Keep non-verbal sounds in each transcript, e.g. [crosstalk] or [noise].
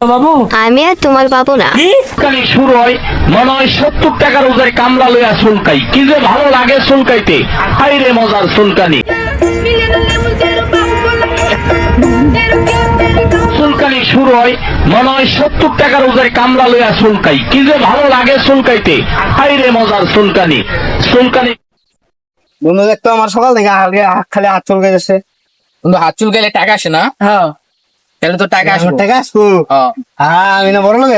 বাবু? আমি আর তোমার বাবু না। কি কালি শুরু হয় মনে হয় সত্তর টাকার ওজায় কামলা লইয়া চুলকাই। কি যে ভালো লাগে চুলকাইতে। হাই রে মজার চুলকানি। চুলকানি শুরু হয় মনে হয় সত্তর টাকার ওজায় কামলা লইয়া চুলকাই। কি যে ভালো লাগে চুলকাইতে। হাই রে মজার চুলকানি। চুলকানি বন্ধু দেখতো আমার সকাল থেকে আগে খালি হাত চলকে যাচ্ছে বন্ধু হাত চুল গেলে টাকা আসে না? হ্যাঁ। তাহলে তো টাকা আসবে। টাকা আসব? হ্যাঁ। হ্যাঁ আমি না বড় লোক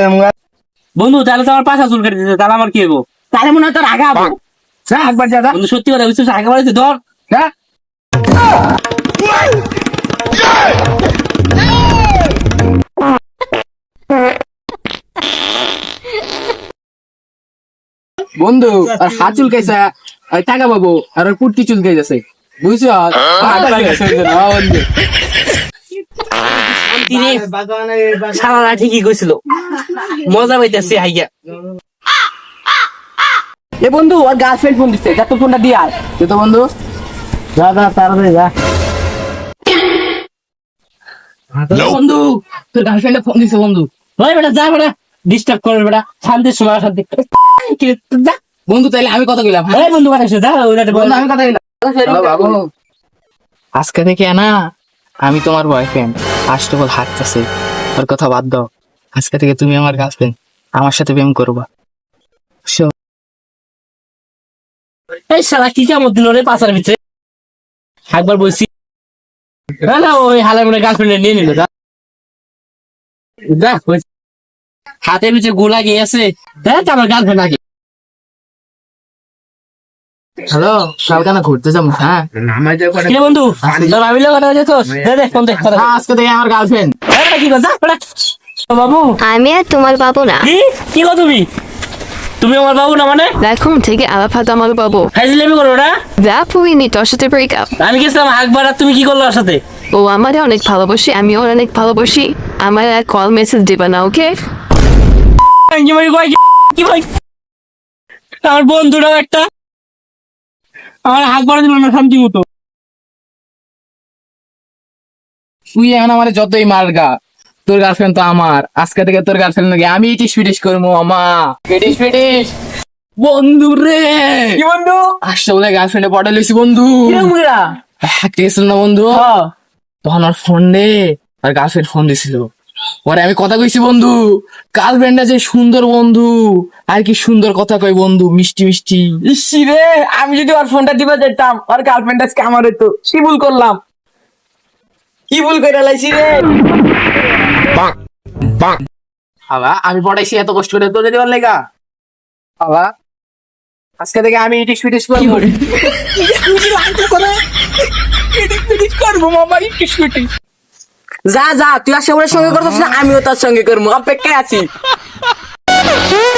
বন্ধু তাহলে তো আমার পাশা চুল কেটে দিতে তাহলে আমার কি হব তাহলে মনে হয় তোর আগে হব যা একবার। বন্ধু সত্যি কথা বুঝছিস আগে বাড়িতে ধর। যা। বন্ধু আর হাত চুলকাইছে আর টাকা পাবো আর ওর কুর্তি চুলকাই যাচ্ছে বুঝছ বন্ধু। সারা ঠিকই কইছিল। মজা পাইতেছি হাইয়া এ বন্ধু ওর গার্লফ্রেন্ড ফোন দিচ্ছে যা তোর ফোনটা দিয়ে আয়। তো বন্ধু যা যা তাড়াতাড়ি যা। বন্ধু তোর গার্লফ্রেন্ডে ফোন দিছে বন্ধু। ওই বেটা যা বেটা ডিস্টার্ব করে বেটা শান্তির সময় শান্তি কি যা। বন্ধু তাইলে আমি কথা কইলাম হ্যাঁ? এই বন্ধু বানাইছে যা বন্ধু আমি কথা বাবু। আজকে থেকে না আমি তোমার বয়ফ্রেন্ড অল হাত ওর কথা বাদ দাও। আজকে থেকে তুমি আমার গার্লফ্রেন্ড আমার সাথে প্রেম করবা। এই শালা, কি কামড় দিল রে পাশার ভিতরে? একবার বলছি। না না ওই হালের মনে গার্লফ্রেন্ড নিয়ে নিল, যা। হাতের ভিতরে গোলা গিয়েছে দেখ আমার গার্লফ্রেন্ড আগে হ্যালো ঘুরতে যাব? হ্যাঁ। কে বন্ধু? তোর ভাবিলে কথা দে দে ফোন দে কথা হ্যাঁ, আজকে আমার গার্লফ্রেন্ড কি। ও বাবু। আমি আর তোমার বাবু না। কি? তুমি? তুমি আমার বাবু না মানে? এখন থেকে আলাপাত আমার বাবু। করো না। যা পুইনি তোর সাথে ব্রেকআপ আমি গেছিলাম আকবর আর তুমি কি করল ওর সাথে? ও আমারে অনেক ভালোবাসি আমি ওর অনেক ভালোবাসি। আমার আর কল মেসেজ দিবা না ওকে কি ভাই? আমার বন্ধুরাও একটা। আমার বাড়া দিল না শান্তি মতো। তুই এখন আমার যতই মারগা তোর গার্লফ্রেন্ড তো আমার। আজকে থেকে তোর গার্লফ্রেন্ড নাকি আমি ইটিস পিটিস করব আমা পিটিস পিটিস বন্ধু রে। কি বন্ধু? আসছে বলে গার্লফ্রেন্ডে পড়ে লইছি বন্ধু। হাঁকতে গেছিল না বন্ধু? তখন ওর ফোন রে আর গার্লফ্রেন্ড ফোন দিছিল। পরে আমি কথা কইছি বন্ধু। গার্লফ্রেন্ডটা যে সুন্দর বন্ধু আর কি সুন্দর কথা কই বন্ধু মিষ্টি মিষ্টি। ইসি রে আমি যদি ওর ফোনটা দিবা যেতাম ওর গার্লফ্রেন্ড আজকে আমার হইতো। কি ভুল করলাম? কি ভুল করে লাইছি রে? হাবা আমি পড়াইছি এত কষ্ট করে তোরে দেওয়ার লেগা। হাবা আজকে থেকে আমি ইটিস পিটিস করব। করব মামা কি যা যা তুই ওর সঙ্গে করছিস না আমিও তার সঙ্গে করব। অপেক্ষায় আছি। [laughs]